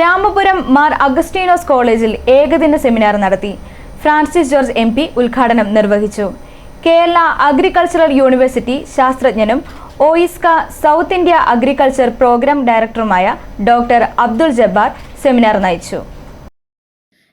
രാമപുരം മാർ അഗസ്റ്റീനോസ് കോളേജിൽ ഏകദിന സെമിനാർ നടത്തി. ഫ്രാൻസിസ് ജോർജ് എം പി ഉദ്ഘാടനം നിർവഹിച്ചു. കേരള അഗ്രികൾച്ചറൽ യൂണിവേഴ്സിറ്റി ശാസ്ത്രജ്ഞനും OISCA South India agriculture programme ഡയറക്ടറുമായ ഡോക്ടർ അബ്ദുൾ ജബ്ബാർ സെമിനാർ നയിച്ചു.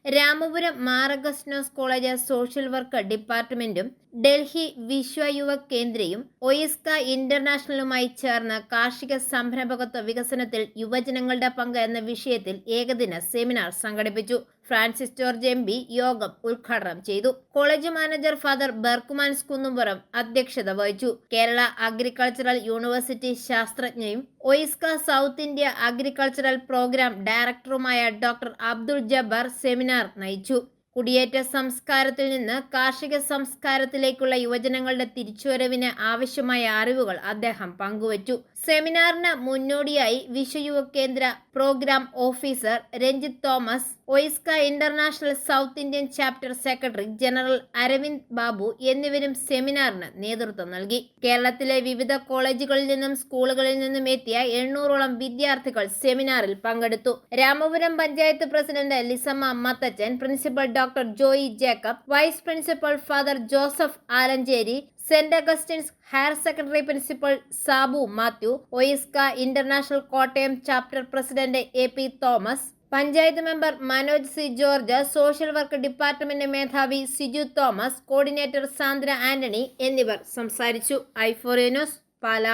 Ramapuram Mar Augustinose college social work ഡിപ്പാർട്ട്മെന്റും Delhi Vishwa Yuva കേന്ദ്രയും ഒയിസ്ക ഇന്റർനാഷണലുമായി ചേർന്ന് കാർഷിക സംരംഭകത്വ വികസനത്തിൽ യുവജനങ്ങളുടെ പങ്ക് എന്ന വിഷയത്തിൽ ഏകദിന സെമിനാർ സംഘടിപ്പിച്ചു. ഫ്രാൻസിസ് ജോർജ് എം പി യോഗം ഉദ്ഘാടനം ചെയ്തു. College manager father Berchmans Kunnumpuram അധ്യക്ഷത വഹിച്ചു. Kerala agricultural university ശാസ്ത്രജ്ഞയും OISCA South India agricultural programme ഡയറക്ടറുമായ ഡോക്ടർ അബ്ദുൾ ജബ്ബാർ സെമിനാർ നയിച്ചു. കുടിയേറ്റ സംസ്കാരത്തിൽ നിന്ന് കാർഷിക സംസ്കാരത്തിലേക്കുള്ള യുവജനങ്ങളുടെ തിരിച്ചുവരവിന് ആവശ്യമായ അറിവുകൾ അദ്ദേഹം പങ്കുവച്ചു. സെമിനാറിന് മുന്നോടിയായി Vishwayuva Kendra programme officer Ranjith Thomas OISCA international South Indian chapter secretary general Aravind Babu എന്നിവരും സെമിനാറിന് നേതൃത്വം നൽകി. കേരളത്തിലെ വിവിധ കോളേജുകളിൽ നിന്നും സ്കൂളുകളിൽ നിന്നും എത്തിയ എണ്ണൂറോളം വിദ്യാർത്ഥികൾ സെമിനാറിൽ പങ്കെടുത്തു. Ramapuram panchayat president Lissamma Mathachan principal doctor Joy Jacob vice principal father Joseph Alencherry Saint Augustine's higher secondary principal Sabu Mathew OISCA international Kottayam chapter president A P Thomas panchayat member Manoj C George social work department മേധാവി Siju Thomas coordinator Sandra Antony എന്നിവർ സംസാരിച്ചു. ഐഫോറിയനോസ് പാല.